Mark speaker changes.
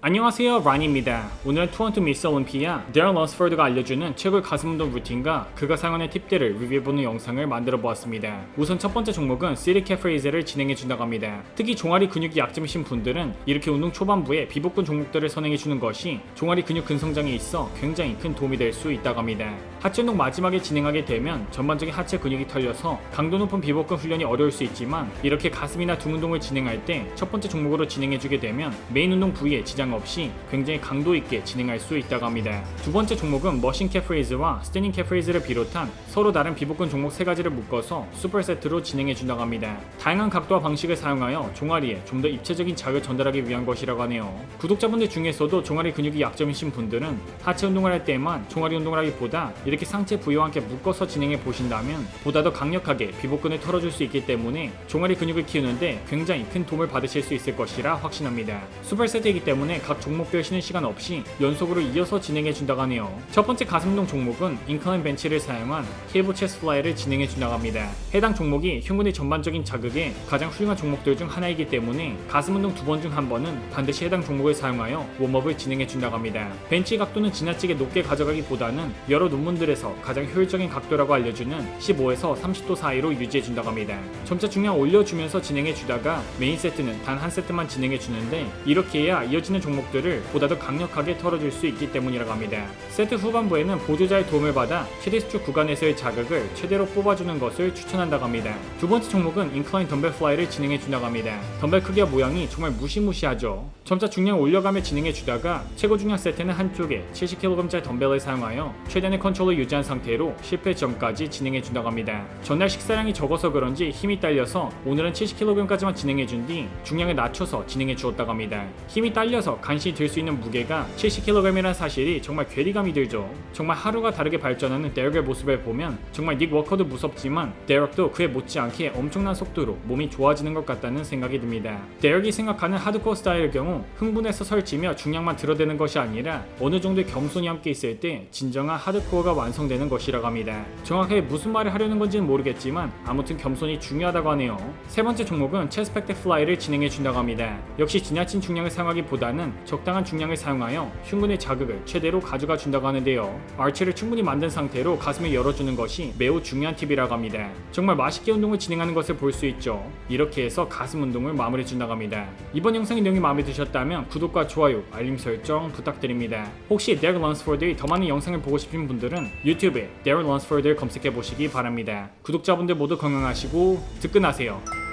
Speaker 1: 안녕하세요 라니입니다. 오늘은 투원투 미스 올림피아 데런 러스퍼드가 알려주는 최고의 가슴 운동 루틴과 그가 사용하는 팁들을 리뷰해보는 영상을 만들어 보았습니다. 우선 첫 번째 종목은 시리 캐프레이즈를 진행해 준다고 합니다. 특히 종아리 근육이 약점이신 분들은 이렇게 운동 초반부에 비복근 종목들을 선행해 주는 것이 종아리 근육 근성장에 있어 굉장히 큰 도움이 될 수 있다고 합니다. 하체 운동 마지막에 진행하게 되면 전반적인 하체 근육이 털려서 강도 높은 비복근 훈련이 어려울 수 있지만 이렇게 가슴이나 등 운동을 진행할 때 첫 번째 종목으로 진행해 주게 되면 메인 운동 부위에 지장 없이 굉장히 강도 있게 진행할 수 있다고 합니다. 두 번째 종목은 머신 캐프레이즈와 스테닝 캐프레이즈를 비롯한 서로 다른 비복근 종목 세 가지를 묶어서 슈퍼 세트로 진행해 준다고 합니다. 다양한 각도와 방식을 사용하여 종아리에 좀 더 입체적인 자극을 전달하기 위한 것이라고 하네요. 구독자분들 중에서도 종아리 근육이 약점이신 분들은 하체 운동을 할 때만 종아리 운동을 하기보다 이렇게 상체 부위와 함께 묶어서 진행해 보신다면 보다 더 강력하게 비복근을 털어줄 수 있기 때문에 종아리 근육을 키우는데 굉장히 큰 도움을 받으실 수 있을 것이라 확신합니다. 슈퍼 세트이기 때문에 각 종목별 쉬는 시간 없이 연속으로 이어서 진행해 준다고 하네요. 첫 번째 가슴 운동 종목은 인클라인 벤치를 사용한 케이블 체스 플라이를 진행해 준다고 합니다. 해당 종목이 흉근의 전반적인 자극에 가장 훌륭한 종목들 중 하나이기 때문에 가슴 운동 두 번 중 한 번은 반드시 해당 종목을 사용하여 웜업을 진행해 준다고 합니다. 벤치 각도는 지나치게 높게 가져가기보다는 여러 논문들에서 가장 효율적인 각도라고 알려주는 15에서 30도 사이로 유지해 준다고 합니다. 점차 중량 올려주면서 진행해 주다가 메인 세트는 단 한 세트만 진행해 주는데 이렇게 해야 이어지는 종목들을 보다 더 강력하게 털어줄 수 있기 때문이라고 합니다. 세트 후반부에는 보조자의 도움을 받아 최대 수축 구간에서의 자극을 최대로 뽑아주는 것을 추천한다고 합니다. 두 번째 종목은 인클라인 덤벨 플라이를 진행해 준다고 합니다. 덤벨 크기와 모양이 정말 무시무시하죠. 점차 중량 올려가며 진행해 주다가 최고 중량 세트는 한쪽에 70kg짜리 덤벨을 사용하여 최대의 컨트롤을 유지한 상태로 실패 전까지 진행해 준다고 합니다. 전날 식사량이 적어서 그런지 힘이 딸려서 오늘은 70kg까지만 진행해 준 뒤 중량을 낮춰서 진행해 주었다고 합니다. 힘이 딸려서 간신히 들 수 있는 무게가 70kg이라는 사실이 정말 괴리감이 들죠. 정말 하루가 다르게 발전하는 데럭의 모습을 보면 정말 닉 워커도 무섭지만 데럭도 그에 못지않게 엄청난 속도로 몸이 좋아지는 것 같다는 생각이 듭니다. 데럭이 생각하는 하드코어 스타일의 경우 흥분해서 설치며 중량만 들어대는 것이 아니라 어느 정도의 겸손이 함께 있을 때 진정한 하드코어가 완성되는 것이라고 합니다. 정확하게 무슨 말을 하려는 건지는 모르겠지만 아무튼 겸손이 중요하다고 하네요. 세 번째 종목은 체스팩트 플라이를 진행해 준다고 합니다. 역시 지나친 중량을 사용하기보다는 적당한 중량을 사용하여 흉근의 자극을 최대로 가져가 준다고 하는데요. 아치를 충분히 만든 상태로 가슴을 열어주는 것이 매우 중요한 팁이라고 합니다. 정말 맛있게 운동을 진행하는 것을 볼 수 있죠. 이렇게 해서 가슴 운동을 마무리 준다고 합니다. 이번 영상의 내용이 마음에 드셨다면 구독과 좋아요, 알림 설정 부탁드립니다. 혹시 데럴 런스포드의 더 많은 영상을 보고 싶은 분들은 유튜브에 데럴 런스포드를 검색해 보시기 바랍니다. 구독자분들 모두 건강하시고 득근하세요.